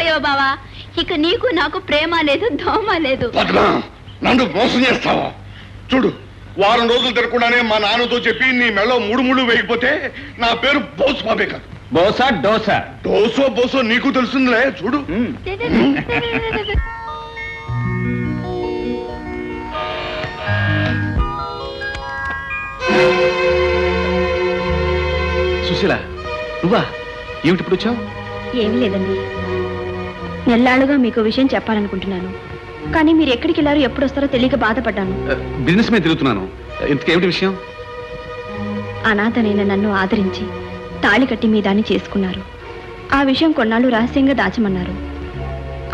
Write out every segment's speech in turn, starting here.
మోసపోయావు బావా? ఇక నీకు నాకు ప్రేమ లేదు దోమ లేదు. పద్మ నన్ను మోసం చేస్తావా? చూడు వారం రోజులు తిరగకుండానే మా నాన్నతో చెప్పి నీ మెళ్ళో మూడు మూడు వేయకపోతే నా పేరు బోస్ బాబే కాదు. బోసా డోసా? డోసో బోసో నీకు తెలుస్తుందిలే చూడు. సుశీల నువ్వా? ఏమిటి ఇప్పుడు వచ్చావు? ఏమీ లేదండి. నెల్లాళ్ళుగా మీకు విషయం చెప్పాలనుకుంటున్నాను. కానీ మీరు ఎక్కడికి వెళ్ళారో ఎప్పుడు వస్తారో తెలియక బాధపడ్డాను. బిజినెస్ మీద తిరుగుతున్నాను. ఇంతకేమిటి విషయం? అనాథనైన నన్ను ఆదరించి తాళి కట్టి మీ దాన్ని చేసుకున్నారు. ఆ విషయం కొన్నాళ్ళు రహస్యంగా దాచమన్నారు.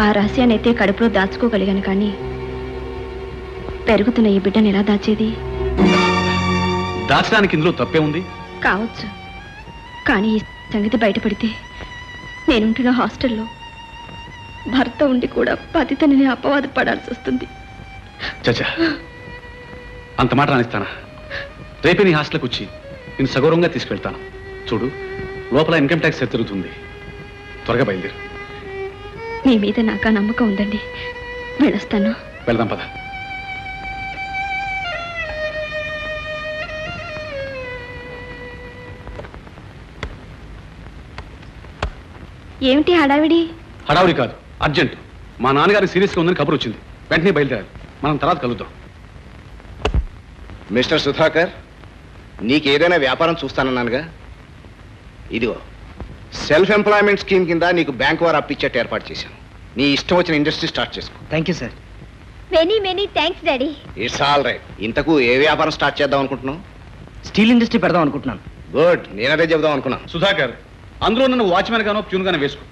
ఆ రహస్యాన్ని అయితే కడుపులో దాచుకోగలిగాను కానీ పెరుగుతున్న ఈ బిడ్డను ఎలా దాచేది? దాచడానికి ఇందులో తప్పే ఉంది? కావచ్చు. కానీ ఈ సంగతి బయటపడితే నేనుంటున్న హాస్టల్లో భర్త ఉండి కూడా పతితని అపవాదు పడాల్సి వస్తుంది. చచ్చా. అంత మాట రానిస్తానా? రేపే నీ హాస్టల్కి వచ్చి నేను సగౌరవంగా తీసుకెళ్తాను. చూడు లోపల ఇన్కమ్ ట్యాక్స్ తిరుగుతుంది? త్వరగా బయలుదేరు. మీ మీద నాకు నమ్మకం ఉందండి. వెళ్ళొస్తాను. వెళ్దాం పద. ఏమిటి హడావిడి? హడావుడి కాదు. అర్జెంట్. మా నాన్నగారికి సీరియస్గా ఉందని కబురు వచ్చింది. వెంటనే బయలుదేరాలి. మనం తర్వాత కలుద్దాం. మిస్టర్ సుధాకర్ నీకేదైనా వ్యాపారం చూస్తానన్నానుగా? ఇదిగో సెల్ఫ్ ఎంప్లాయ్మెంట్ స్కీమ్ కింద నీకు బ్యాంక్ వారు అప్పిచ్చేట్టు ఏర్పాటు చేశాను. నీ ఇష్టం వచ్చిన ఇండస్ట్రీ స్టార్ట్ చేసుకో. Thank you sir many many thanks daddy it's all right ఇంతకు ఏ వ్యాపారం స్టార్ట్ చేద్దాం అనుకుంటున్నావు? స్టీల్ ఇండస్ట్రీ పెడదాం అనుకుంటున్నాను. గుడ్ నేనదే చెబుదాం అనుకున్నాను సుధాకర్ అందులో నన్ను వాచ్మెన్ గానో ప్యూన్ గానో వేసుకో.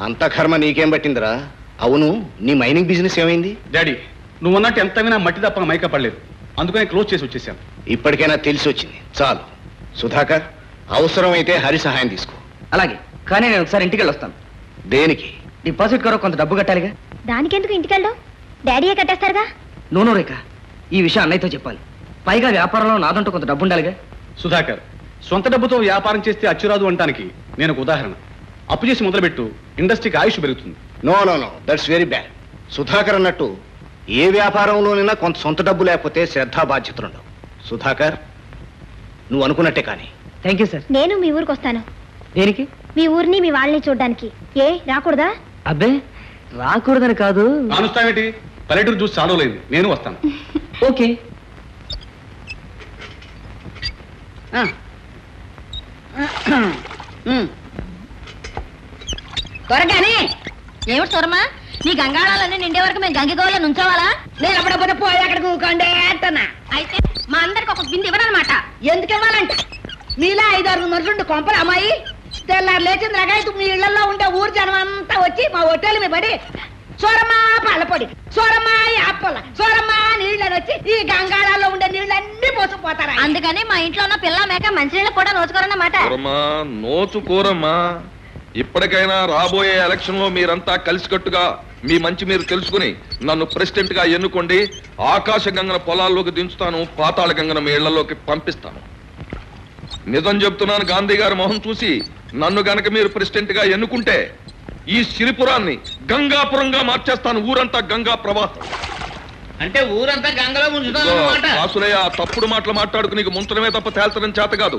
అంత కర్మ నీకేం పట్టిందిరా? అవును నీ మైనింగ్ బిజినెస్ ఏమైంది? డాడీ నువ్వు అన్నట్టు ఎంత వినా మట్టి తప్ప మైక పడలేదు. అందుకనే క్లోజ్ చేసి వచ్చేసాను. ఇప్పటికైనా తెలిసి వచ్చింది. చాలు. సుధాకర్ అవసరమైతే హరి సహాయం తీసుకో. అలాగే. కానీ నేను ఒకసారి ఇంటికి వెళ్ళొస్తాను. దేనికి? డిపాజిట్ కొరకు కొంత డబ్బు కట్టాలిగా? దానికెందుకు ఇంటికెళ్ళు? డాడీయే కట్టేస్తారుగా? నూనె రేఖ. ఈ విషయం అన్నయ్యతో చెప్పాలి. పైగా వ్యాపారంలో నాదంటూ కొంత డబ్బు ఉండాలిగా? సుధాకర్ సొంత డబ్బుతో వ్యాపారం చేస్తే అచ్చురాదు అంటానికి నేను ఒక ఉదాహరణ. అప్పు చేసి మొదలుపెట్టు. ఇండస్ట్రీకి ఆయుష్ పెరుగుతుంది. No no no. That's very bad Sudhakar అన్నట్టు ఏ వ్యాపారంలోనైనా కొంత సొంత డబ్బు లేకపోతే శ్రద్ధా బాధ్యతలు ఉండవు సుధాకర్ నువ్వు అనుకున్నట్టే కానీ. థ్యాంక్ యూ సార్ నేను మీ ఊరికి వస్తాను. దేనికి? మీ ఊరిని మీ వాళ్ళని చూడడానికి. ఏ రాకూడదా? అబ్బే రాకూడదని కాదు. కానుస్తావేంటి పల్లెటూరు చూసి చాలలేదు నేను వస్తాను. ఓకే. త్వరగానే. ఏమిటి సొరమా నీ గంగాళాలన్నీ నిండే వరకు మేము గంగిగోళ నుంచోవాలా? నేను అప్పుడప్పుడు పోయి అక్కడ కూకండే అంటున్నా. అయితే మా అందరికి ఒక బింది ఇవ్వనమాట ఎందుకు ఇవ్వాలంట? మీలా ఐదారు మనుషులు కొంపలు అమ్మాయి తెల్లారు లేచిన రకాయతు మీ ఇళ్ళలో ఉండే ఊరు జనం అంతా వచ్చి మా హోటల్ మీద పడి సోరమ్మా పళ్ళపొడి సోరమ్మా యాపల సోరమ్మా నీళ్ళని వచ్చి ఈ గంగాళాల్లో ఉండే నీళ్ళన్నీ పోసుకుపోతారా? అందుకని మా ఇంట్లో ఉన్న పిల్ల మేక మంచినీళ్ళు కూడా నోచుకోరన్నమాట. కూరమ్మా నోచుకోరమ్మా. ఇప్పటికైనా రాబోయే ఎలక్షన్లో మీరంతా కలిసికట్టుగా మీ మంచి మీరు తెలుసుకుని నన్ను ప్రెసిడెంట్గా ఎన్నుకోండి ఆకాశ గంగన పొలాల్లోకి దించుతాను పాతాళ గంగన మీ ఇళ్ళలోకి పంపిస్తాను. నిజం చెప్తున్నాను గాంధీ గారి మొహం చూసి నన్ను గనక మీరు ప్రెసిడెంట్గా ఎన్నుకుంటే ఈ సిరిపురాన్ని గంగాపురంగా మార్చేస్తాను ఊరంతా గంగా ప్రవాహం. అంటే ఊరంతా గంగలో ముంచుతాం ఇదిగో, అన్నమాట వాసులయ్య ఆ తప్పుడు మాటలు మాట్లాడుకు నీకు ముంచడమే తప్ప తేల్చడం చేత కాదు.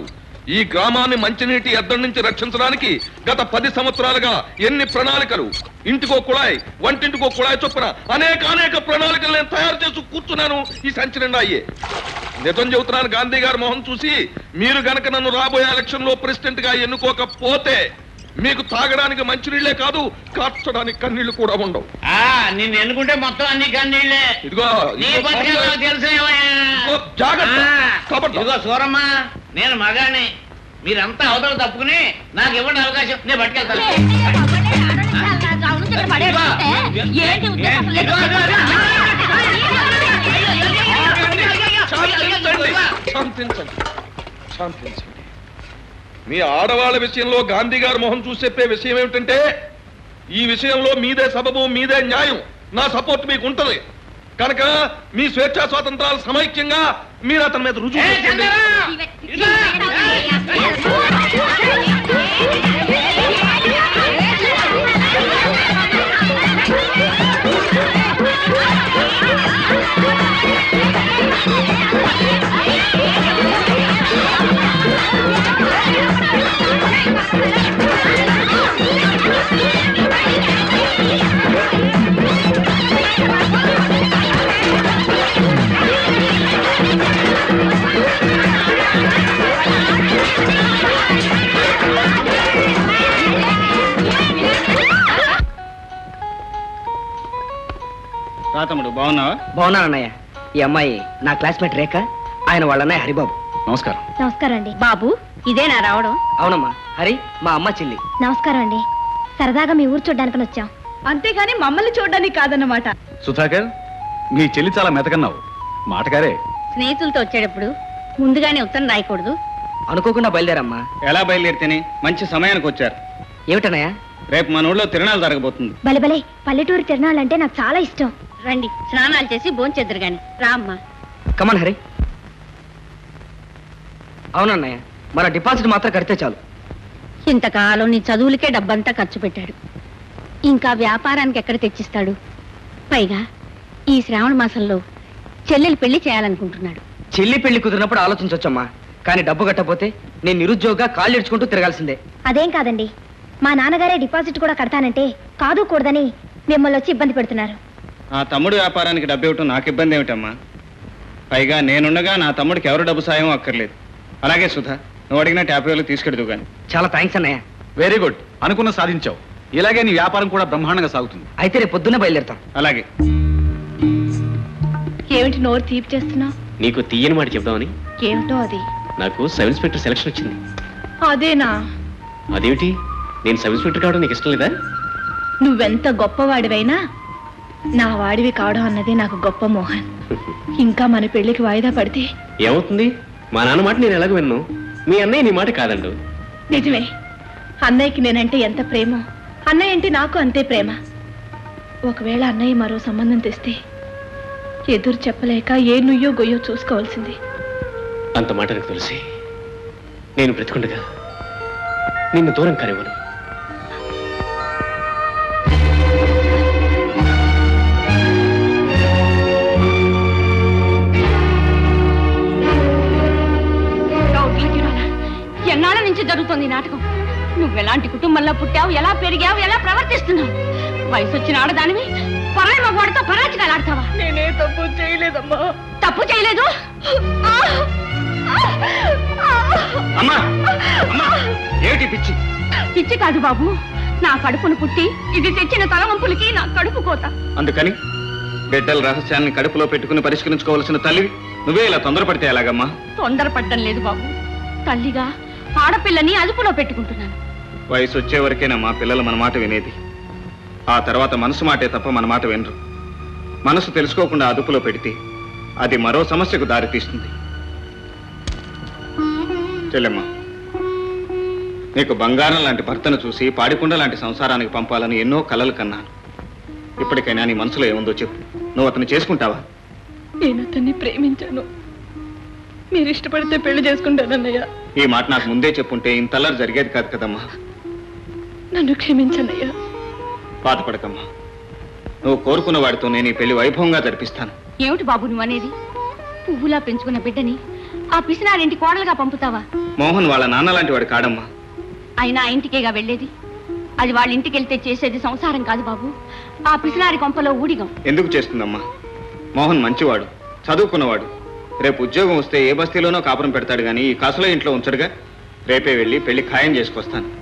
ఈ గ్రామాన్ని మంచినీటి ఎద్దడి నుంచి రక్షించడానికి గత పది సంవత్సరాలుగా ఎన్ని ప్రణాళికలు? ఇంటికో కుళాయి వంటింటికో కుళాయి చొప్పున అనేక అనేక ప్రణాళికలు నేను తయారు చేసి కూర్చున్నాను ఈ సంచి నిండా అయ్యే. నిజం చెబుతున్నాను గాంధీ గారి మొహం చూసి మీరు గనక నన్ను రాబోయే ఎలక్షన్లో ప్రెసిడెంట్గా ఎన్నుకోకపోతే మీకు తాగడానికి మంచినీళ్ళే కాదు కార్చడానికి కన్నీళ్ళు కూడా ఉండవు. నిన్ను ఎన్నుకుంటే మొత్తం అన్ని కన్నీళ్ళే. ఇదిగో జాగ్రత్త. నేను మగాని మీరంతా అవతల తప్పుకుని నాకు ఇవ్వండి అవకాశం నేను పట్టుకెళ్తాను శాంతించండి శాంతించండి మీ ఆడవాళ్ళ విషయంలో గాంధీ గారి మొహం చూసి చెప్పే విషయం ఏమిటంటే ఈ విషయంలో మీదే సబబు మీదే న్యాయం నా సపోర్ట్ మీకు ఉంటది కనుక మీ స్వేచ్ఛా స్వాతంత్రాలు సమైక్యంగా మీరు అతని మీద రుజువు చేసుకోండి. రా తమ్ముడు బాగున్నావా? బాగున్నాను అన్నయ్య. ఈ అమ్మాయి నా క్లాస్మేట్ రేఖ ఆయన వాళ్ళ అన్నయ్య హరిబాబు. నమస్కారం. నమస్కారం అండి. బాబు ఇదేనా రావడం. అవునమ్మా హరి మా అమ్మ చెల్లి. నమస్కారం అండి. సరదాగా మీ ఊరు చూడ్డానికి వచ్చాం. అంతేగాని మమ్మల్ని చూడడానికి కాదన్నమాట. సుధాకర్ మీ చెల్లి చాలా మెతకన్నావు. మాటగారే. స్నేహితులతో వచ్చేటప్పుడు ముందుగానే ఉత్తరం రాయకూడదు. అనుకోకుండా బయలుదేరమ్మా. ఎలా బయలుదేరితేనే మంచి సమయానికి వచ్చారు. ఏమిటన్నయ్య? రేపు మన ఊళ్ళో తిరణాలు జరగబోతుంది. బలే బలే పల్లెటూరు తిరణాలంటే నాకు చాలా ఇష్టం. రండి స్నానాలు చేసి భోంచెద్దరు గాని రామ్మా కమన్ హరి. అవునన్నయ్య మన డిపాజిట్ మాత్రం కడితే చాలు. ఇంతకాలం నీ చదువులకే డబ్బంతా ఖర్చు పెట్టాడు. ఇంకా వ్యాపారానికి ఎక్కడ తెచ్చిస్తాడు? పైగా ఈ శ్రావణ మాసంలో చెల్లెలు పెళ్ళి చేయాలనుకుంటున్నాడు. చెల్లి పెళ్ళి కుదిరినప్పుడు ఆలోచించవచ్చమ్మా కానీ డబ్బు కట్టపోతే నేను నిరుద్యోగంగా కాళ్ళు ఇడ్చుకుంటూ తిరగాల్సిందే. అదేం కాదండి. మా నాన్నగారే డిపాజిట్ కూడా కడతానంటే కాదు కూడదని మిమ్మల్ని వచ్చి ఇబ్బంది పెడుతున్నారు. నా తమ్ముడు వ్యాపారానికి డబ్బు ఇవ్వటం నాకు ఇబ్బంది ఏమిటమ్మా? పైగా నేనుండగా నా తమ్ముడికి ఎవరు డబ్బు సాయం అక్కర్లేదు. అలాగే సుధా నువ్వు అడిగిన ట్యాప్ వేలు తీసుకెడుతూ గాని. చాలా థ్యాంక్స్ అన్నయ్య. వెరీ గుడ్ అనుకున్న సాధించావు. ఇలాగే నీ వ్యాపారం కూడా బ్రహ్మాండంగా సాగుతుంది. అయితే రేపు పొద్దున్నే బయలుదేరుతాం. అలాగే. ఏమిటి నోరు తీపి చేస్తున్నావు? నీకు తీయని మాట చెప్దామని? ఏమిటో అది. నాకు సబ్ ఇన్స్పెక్టర్ సెలక్షన్ వచ్చింది. అదేనా? అదేమిటి? నేను సబ్ ఇన్స్పెక్టర్ కావడం నీకు ఇష్టం లేదా? నువ్వెంత గొప్పవాడివైనా నా వాడివి కావడం అన్నది నాకు గొప్ప మోహన్. ఇంకా మన పెళ్ళికి వాయిదా పడితే ఏమవుతుంది? మా నాన్న మాట నేను ఎలాగో విన్ను? మీ అన్నయ్య నీ మాట కాదండు. నిజమే. అన్నయ్యకి నేనంటే ఎంత ప్రేమో? అన్నయ్య అంటే నాకు అంతే ప్రేమ. ఒకవేళ అన్నయ్య మరో సంబంధం తెస్తే ఎదురు చెప్పలేక ఏ నుయ్యో గొయ్యో చూసుకోవాల్సింది. అంత మాట నాకు తెలిసి. నేను బ్రతికుండగా నిన్ను దూరం కానివ్వను. జరుగుతోంది నాటకం. నువ్వెలాంటి కుటుంబంలో పుట్టావు ఎలా పెరిగావు ఎలా ప్రవర్తిస్తున్నావు? వయసు వచ్చిన ఆడదానివి పరాయి మగవాడితో పరాచికాలు ఆడతావా? నేనే తప్పు చేయలేదమ్మా. తప్పు చేయలేదు? అమ్మా! అమ్మా! ఏమిటి పిచ్చి? పిచ్చి కాదు బాబు. నా కడుపును పుట్టి ఇది తెచ్చిన తలవంపులకి నా కడుపు కోత. అందుకని బిడ్డల రహస్యాన్ని కడుపులో పెట్టుకుని పరిష్కరించుకోవాల్సిన తల్లివి. నువ్వే ఇలా తొందరపడితే ఎలాగమ్మా? తొందరపడ్డం లేదు బాబు. తల్లిగా ఆడపిల్లని అదుపులో పెట్టుకుంటున్నాను. వయసు వచ్చే వరకేనా మా పిల్లలు మన మాట వినేది? ఆ తర్వాత మనసు మాటే తప్ప మన మాట వినరు. మనసు తెలుసుకోకుండా అదుపులో పెడితే అది మరో సమస్యకు దారితీస్తుంది చెల్లెమ్మా నీకు బంగారం లాంటి భర్తను చూసి పాడికుండ లాంటి సంసారానికి పంపాలని ఎన్నో కలలు కన్నాను. ఇప్పటికైనా నీ మనసులో ఏముందో చెప్పు. నువ్వు అతను చేసుకుంటావా? నేను అతన్ని ప్రేమించాను. మీరు ఇష్టపడితే పెళ్ళి చేసుకుంటానన్నయ్య ఈ మాట నాకు ముందే చెప్పుంటే ఇంతల్లరి జరిగేది కాదు కదమ్మా. నన్ను క్షమించన్నయ్యా. బాధపడకమ్మా. నువ్వు కోరుకున్న వాడితో నేను ఈ పెళ్ళి వైభవంగా జరిపిస్తాను. ఏమిటి బాబు నువ్వు అనేది? పువ్వులా పెంచుకున్న బిడ్డని ఆ పిసినారింటి కోడలుగా పంపుతావా? మోహన్ వాళ్ళ నాన్న లాంటి వాడు కాడమ్మా. అయినా ఆ ఇంటికేగా వెళ్ళేది? అది వాళ్ళ ఇంటికి వెళ్తే చేసేది సంసారం కాదు బాబు. ఆ పిసినారి కొంపలో ఊడిగం. ఎందుకు చేస్తుందమ్మా? మోహన్ మంచివాడు చదువుకున్నవాడు రేపు ఉద్యోగం వస్తే ఏ బస్తీలోనో కాపురం పెడతాడు కానీ ఈ కాసులో ఇంట్లో ఉంచడుగా. రేపే వెళ్ళి పెళ్ళి ఖాయం చేసుకొస్తాను.